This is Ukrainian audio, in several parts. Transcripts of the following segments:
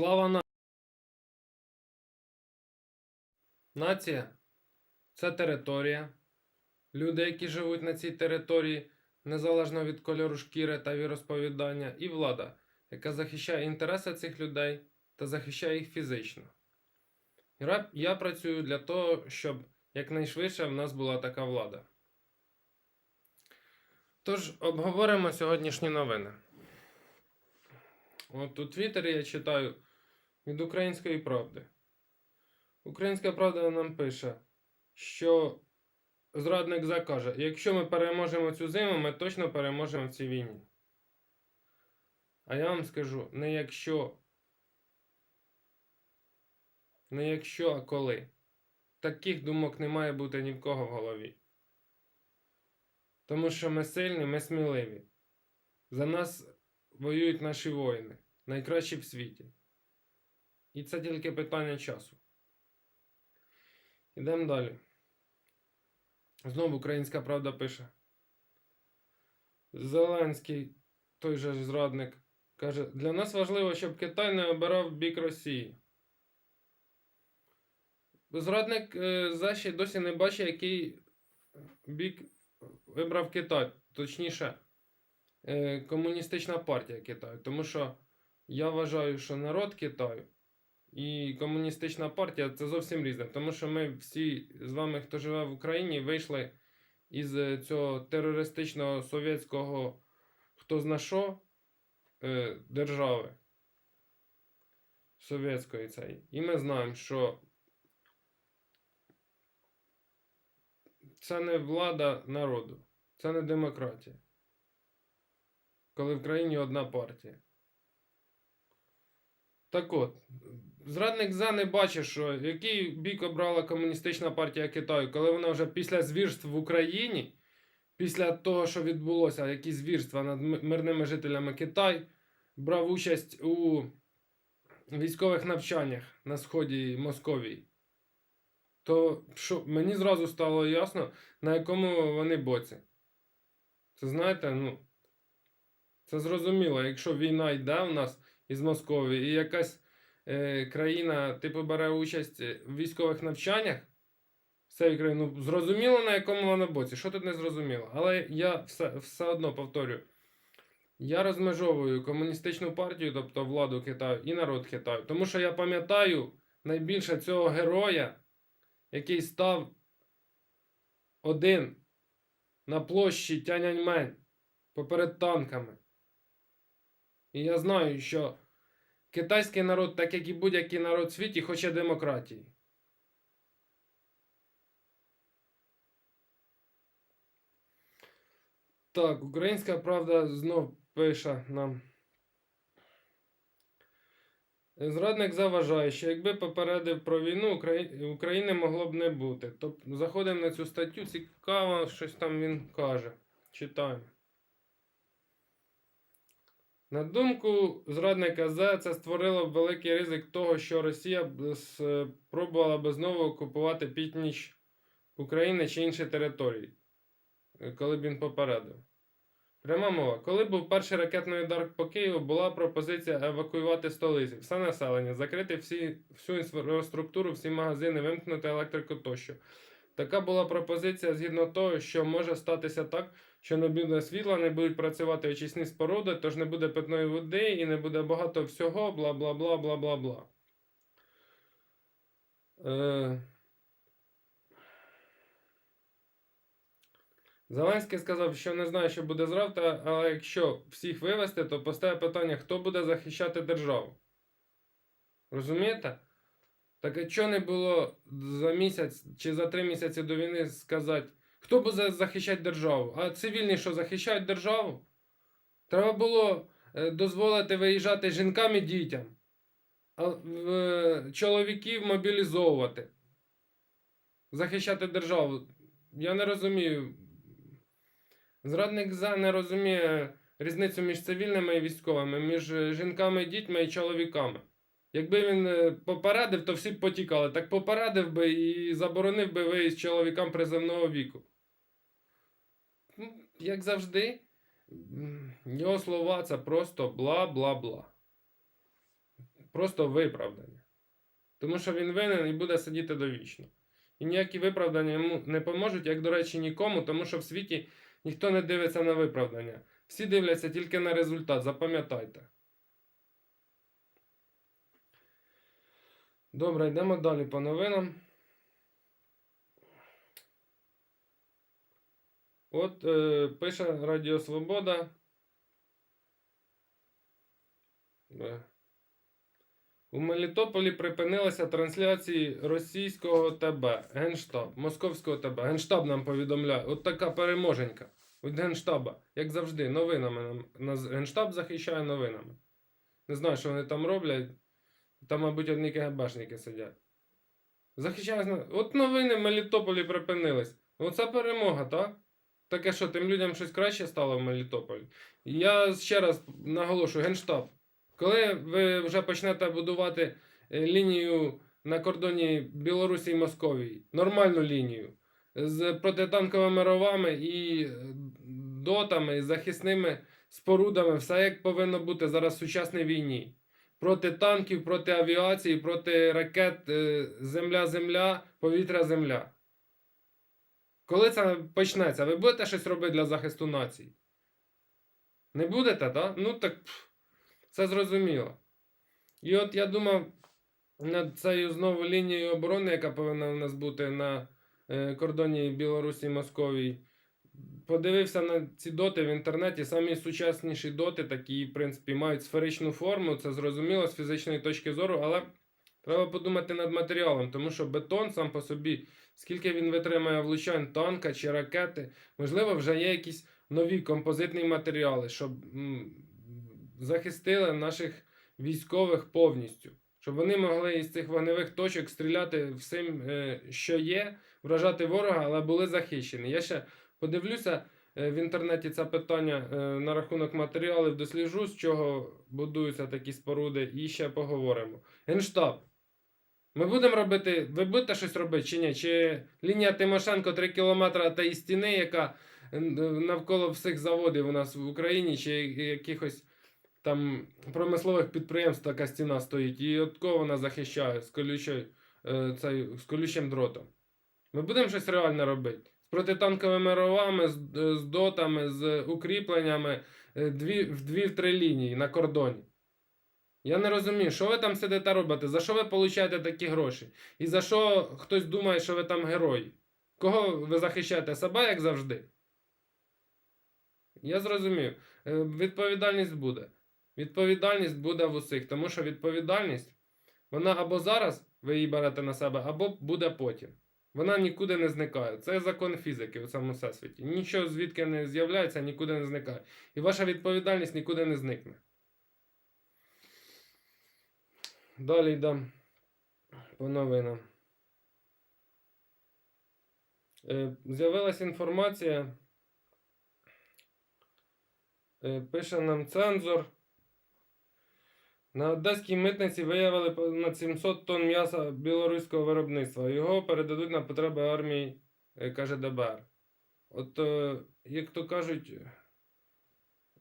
Слава на... Нація це територія. Люди, які живуть на цій території, незалежно від кольору шкіри та віросповідання, і влада, яка захищає інтереси цих людей та захищає їх фізично. Я- працюю для того, щоб якнайшвидше в нас була така влада. Тож обговоримо сьогоднішні новини. От у Твіттері я читаю від Української правди. Українська правда нам пише, що зрадник закаже: якщо ми переможемо цю зиму, ми точно переможемо в цій війні. А я вам скажу, не якщо. Не якщо, а коли. Таких думок не має бути ні в кого в голові. Тому що ми сильні, ми сміливі. За нас воюють наші воїни, найкращі в світі. І це тільки питання часу. Ідемо далі. Знову Українська Правда пише. Зеленський, той же зрадник, каже: для нас важливо, щоб Китай не обирав бік Росії. Зрадник е, Заші досі не бачить, який бік вибрав Китай. Точніше, е, комуністична партія Китаю. Тому що я вважаю, що народ Китаю і комуністична партія це зовсім різне. Тому що ми всі з вами, хто живе в Україні, вийшли із е, цього терористичного совєтського хто зна що е, держави. Совєтської цієї. І ми знаємо, що це не влада народу, це не демократія. Коли в країні одна партія. Так от, зрадник За не бачить, що який бік обрала комуністична партія Китаю, коли вона вже після звірств в Україні, після того, що відбулося, які звірства над мирними жителями Китай, брав участь у військових навчаннях на сході Московії. То що, мені зразу стало ясно, на якому вони боці. Це знаєте, ну. Це зрозуміло, якщо війна йде у нас із Московії, і якась е, країна, типу, бере участь в військових навчаннях з цієї країни, ну, зрозуміло, на якому вона боці. Що тут не зрозуміло? Але я все, все одно повторюю. Я розмежовую комуністичну партію, тобто владу Китаю, і народ Китаю. Тому що я пам'ятаю найбільше цього героя, який став один на площі Тяньаньмень поперед танками. І я знаю, що китайський народ, так як і будь-який народ в світі, хоче демократії. Так, Українська правда знов пише нам. Зрадник заважає, що якби попередив про війну, України могло б не бути. Тобто заходимо на цю статтю, цікаво, щось там він каже. Читаємо. На думку зрадника З, це створило б великий ризик того, що Росія спробувала би знову окупувати північ України чи інші території, е, коли б він попередив. Пряма мова. Коли був перший ракетний удар по Києву, була пропозиція евакуювати столиці, все населення, закрити всі, всю інфраструктуру, всі магазини, вимкнути електрику тощо. Така була пропозиція згідно того, що може статися так, що не буде світла, не будуть працювати очисні споруди, тож не буде питної води і не буде багато всього, бла бла бла бла бла бла. Е... Зеленський сказав, що не знає, що буде завтра, але якщо всіх вивести, то постає питання, хто буде захищати державу. Розумієте? Так а чого не було за місяць чи за три місяці до війни сказати, хто буде захищати державу? А цивільні, що захищають державу? Треба було е, дозволити виїжджати жінкам і дітям, а е, чоловіків мобілізовувати, захищати державу. Я не розумію. Зрадник за не розуміє різницю між цивільними і військовими, між е, жінками, дітьми і чоловіками. Якби він е, попередив, то всі б потікали. Так попередив би і заборонив би виїзд чоловікам приземного віку. Ну, Як завжди, його слова це просто бла-бла-бла. просто виправдання. Тому що він винен і буде сидіти довічно. І ніякі виправдання йому не поможуть, як, до речі, нікому, тому що в світі ніхто не дивиться на виправдання. Всі дивляться тільки на результат, запам'ятайте. Добре, йдемо далі по новинам. От е, пише Радіо Свобода. У Мелітополі припинилися трансляції російського ТБ, Генштаб, Московського ТБ. Генштаб нам повідомляє. От така переможенька від Генштаба. Як завжди, новинами нам нас Генштаб захищає новинами. Не знаю, що вони там роблять. Там, мабуть, одні КГБшники сидять. Захищають. От новини в Мелітополі припинились. Оце перемога, так? Таке що, тим людям щось краще стало в Мелітополі. Я ще раз наголошую, Генштаб. Коли ви вже почнете будувати е, лінію на кордоні Білорусі і Московії, нормальну лінію, з протитанковими ровами і е, дотами, і захисними спорудами, все як повинно бути зараз в сучасній війні. Проти танків, проти авіації, проти ракет е, земля-земля, повітря-земля. Коли це почнеться, ви будете щось робити для захисту нації? Не будете, так? Ну так пф, це зрозуміло. І от я думав над цією знову лінією оборони, яка повинна у нас бути на е, кордоні Білорусі і Московії. Подивився на ці доти в інтернеті. Самі сучасніші доти, такі, в принципі, мають сферичну форму, це зрозуміло з фізичної точки зору, але треба подумати над матеріалом, тому що бетон сам по собі, скільки він витримає влучань танка чи ракети, можливо, вже є якісь нові композитні матеріали, щоб захистили наших військових повністю. Щоб вони могли із цих вогневих точок стріляти всім, е, що є, вражати ворога, але були захищені. Я ще подивлюся е, в інтернеті це питання е, на рахунок матеріалів, досліджу, з чого будуються такі споруди, і ще поговоримо. Генштаб. Ми будемо робити, ви будете щось робити чи ні? Чи лінія Тимошенко 3 кілометри та і стіни, яка е, навколо всіх заводів у нас в Україні, чи якихось там промислових підприємств така стіна стоїть, і от кого вона захищає з, колючою, цей, з колючим дротом. Ми будемо щось реально робити. Протитанковими ровами, з, е, з дотами, з укріпленнями е, дві, в дві-три лінії на кордоні. Я не розумію, що ви там сидите робите, за що ви получаєте такі гроші? І за що хтось думає, що ви там герої? Кого ви захищаєте себе, як завжди? Я зрозумів. Е, Відповідальність буде. Відповідальність буде в усіх, тому що відповідальність, вона або зараз ви її берете на себе, або буде потім. Вона нікуди не зникає. Це закон фізики у цьому всесвіті. Нічого звідки не з'являється, нікуди не зникає. І ваша відповідальність нікуди не зникне. Далі йдемо по новинам. Е, З'явилася інформація. Е, Пише нам цензор. На одеській митниці виявили понад 700 тонн м'яса білоруського виробництва. Його передадуть на потреби армії, е, каже ДБР. От, е, як то кажуть,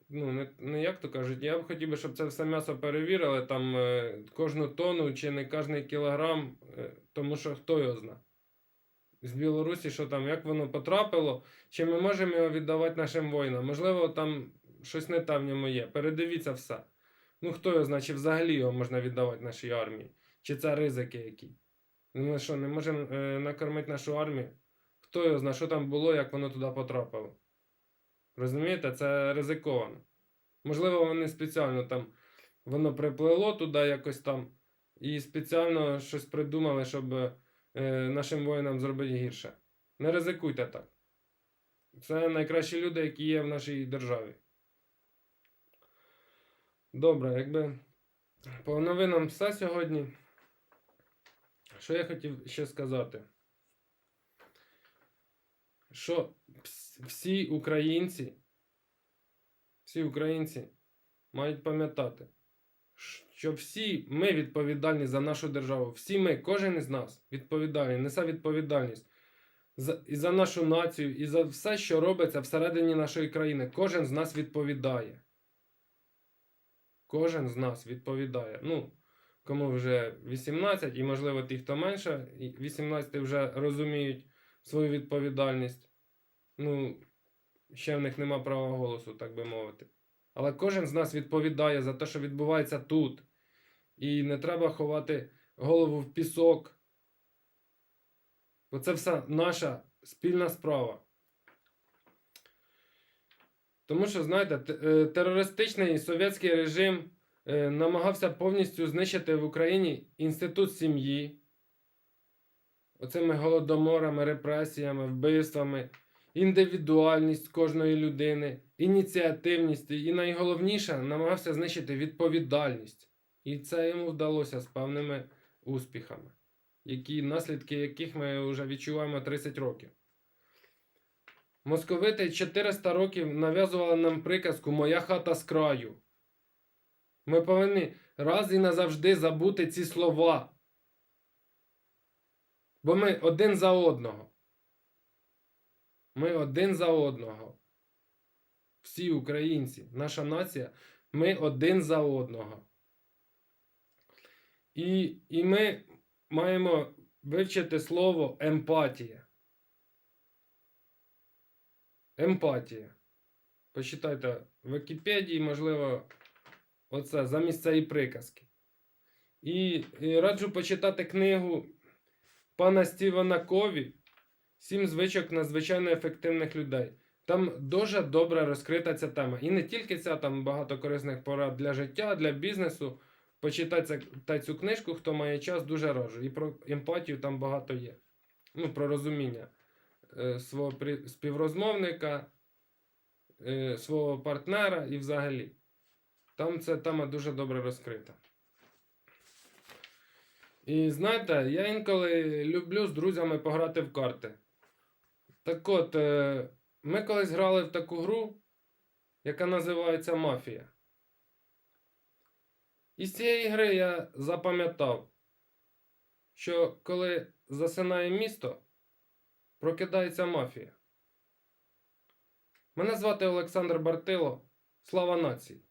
ну, не, не як то кажуть, я б хотів би, щоб це все м'ясо перевірили, там е, кожну тонну чи не кожний кілограм, тому що хто його знає. З Білорусі, що там, як воно потрапило, чи ми можемо його віддавати нашим воїнам? Можливо, там щось не те в ньому є. Передивіться все. Ну, хто його знає, чи взагалі його можна віддавати нашій армії? Чи це ризики які? Ну, Ми що, не можемо е, накормити нашу армію? Хто його знає, що там було, як воно туди потрапило? Розумієте, це ризиковано. Можливо, вони спеціально там воно приплило туди якось там і спеціально щось придумали, щоб е, нашим воїнам зробити гірше. Не ризикуйте так. Це найкращі люди, які є в нашій державі. Добре, якби по новинам все сьогодні. Що я хотів ще сказати? Що всі українці, всі українці мають пам'ятати, що всі ми відповідальні за нашу державу. Всі ми, кожен із нас відповідальний, несе відповідальність за, і за нашу націю, і за все, що робиться всередині нашої країни. Кожен з нас відповідає. Кожен з нас відповідає. Ну, кому вже 18, і, можливо, ті, хто менше, 18 вже розуміють свою відповідальність. Ну, ще в них нема права голосу, так би мовити. Але кожен з нас відповідає за те, що відбувається тут. І не треба ховати голову в пісок. Бо це все наша спільна справа. Тому що, знаєте, е, терористичний совєтський режим е, намагався повністю знищити в Україні інститут сім'ї, оцими голодоморами, репресіями, вбивствами, індивідуальність кожної людини, ініціативність і найголовніше намагався знищити відповідальність. І це йому вдалося з певними успіхами, які, наслідки яких ми вже відчуваємо 30 років. Московити 400 років нав'язували нам приказку Моя хата з краю. Ми повинні раз і назавжди забути ці слова. Бо ми один за одного. Ми один за одного. Всі українці, наша нація, ми один за одного. І, і ми маємо вивчити слово емпатія. Емпатія. Почитайте в Вікіпедії, можливо, оце замість цієї приказки. І, і раджу почитати книгу пана Стівена Кові Сім звичок надзвичайно ефективних людей. Там дуже добре розкрита ця тема. І не тільки ця, там багато корисних порад для життя, для бізнесу. Почитайте та цю книжку, хто має час, дуже раджу. І про емпатію там багато є. Ну, про розуміння свого співрозмовника, е, свого партнера і взагалі. Там ця тема дуже добре розкрита. І знаєте, я інколи люблю з друзями пограти в карти. Так от, е, ми колись грали в таку гру, яка називається Мафія. І з цієї гри я запам'ятав, що коли засинає місто, прокидається мафія. Мене звати Олександр Бартило. Слава нації!